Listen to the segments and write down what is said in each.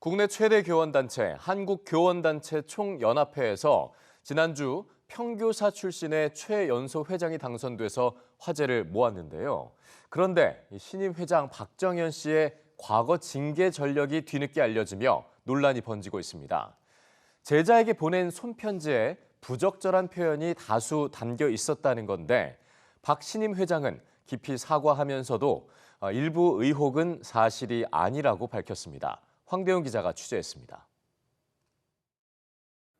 국내 최대 교원단체 한국교원단체 총연합회에서 지난주 평교사 출신의 최연소 회장이 당선돼서 화제를 모았는데요. 그런데 이 신임 회장 박정현 씨의 과거 징계 전력이 뒤늦게 알려지며 논란이 번지고 있습니다. 제자에게 보낸 손편지에 부적절한 표현이 다수 담겨 있었다는 건데 박 신임 회장은 깊이 사과하면서도 어, 일부 의혹은 사실이 아니라고 밝혔습니다. 황대훈 기자가 취재했습니다.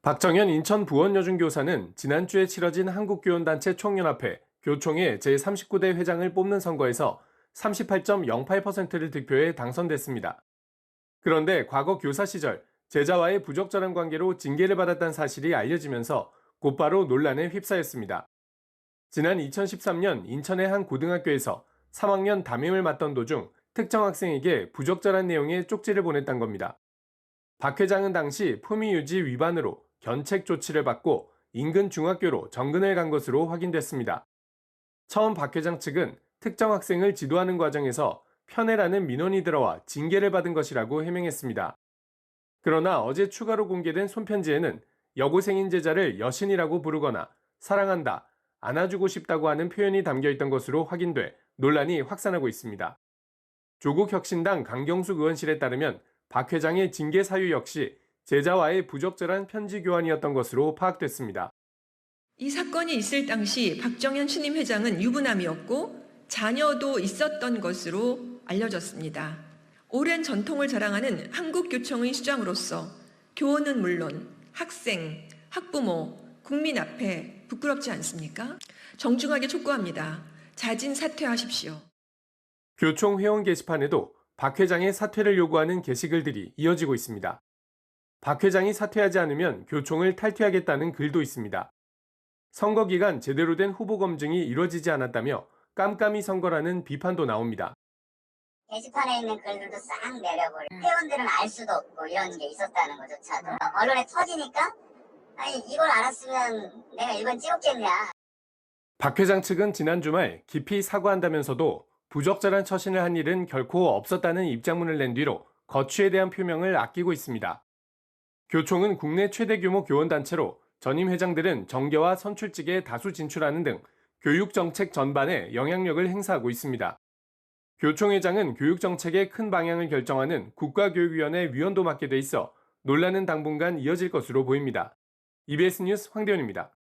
박정현 인천 부원여중 교사는 지난주에 치러진 한국교원단체 총연합회 교총의 제39대 회장을 뽑는 선거에서 38.08%를 득표해 당선됐습니다. 그런데 과거 교사 시절 제자와의 부적절한 관계로 징계를 받았다는 사실이 알려지면서 곧바로 논란에 휩싸였습니다. 지난 2013년 인천의 한 고등학교에서 3학년 담임을 맡던 도중 특정 학생에게 부적절한 내용의 쪽지를 보냈던 겁니다. 박 회장은 당시 품위 유지 위반으로 견책 조치를 받고 인근 중학교로 정근을 간 것으로 확인됐습니다. 처음 박 회장 측은 특정 학생을 지도하는 과정에서 편애라는 민원이 들어와 징계를 받은 것이라고 해명했습니다. 그러나 어제 추가로 공개된 손편지에는 여고생인 제자를 여신이라고 부르거나 사랑한다, 안아주고 싶다고 하는 표현이 담겨 있던 것으로 확인돼 논란이 확산하고 있습니다. 조국 혁신당 강경숙 의원실에 따르면 박 회장의 징계 사유 역시 제자와의 부적절한 편지 교환이었던 것으로 파악됐습니다. 이 사건이 있을 당시 박정현 신임 회장은 유부남이었고 자녀도 있었던 것으로 알려졌습니다. 오랜 전통을 자랑하는 한국교총의 수장으로서 교원은 물론 학생, 학부모, 국민 앞에 부끄럽지 않습니까? 정중하게 촉구합니다. 자진 사퇴하십시오. 교총 회원 게시판에도 박 회장의 사퇴를 요구하는 게시글들이 이어지고 있습니다. 박 회장이 사퇴하지 않으면 교총을 탈퇴하겠다는 글도 있습니다. 선거 기간 제대로 된 후보 검증이 이루어지지 않았다며 깜깜이 선거라는 비판도 나옵니다. 게시판에 있는 글들도 싹 내려버려. 회원들은 알 수도 없고 이런 게 있었다는 것조차도 언론에 터지니까 아니 이걸 알았으면 내가 이건 찍었겠냐. 박 회장 측은 지난 주말 깊이 사과한다면서도 부적절한 처신을 한 일은 결코 없었다는 입장문을 낸 뒤로 거취에 대한 표명을 아끼고 있습니다. 교총은 국내 최대 규모 교원단체로 전임 회장들은 정계와 선출직에 다수 진출하는 등 교육 정책 전반에 영향력을 행사하고 있습니다. 교총 회장은 교육 정책의 큰 방향을 결정하는 국가교육위원회 위원도 맡게 돼 있어 논란은 당분간 이어질 것으로 보입니다. EBS 뉴스 황대현입니다.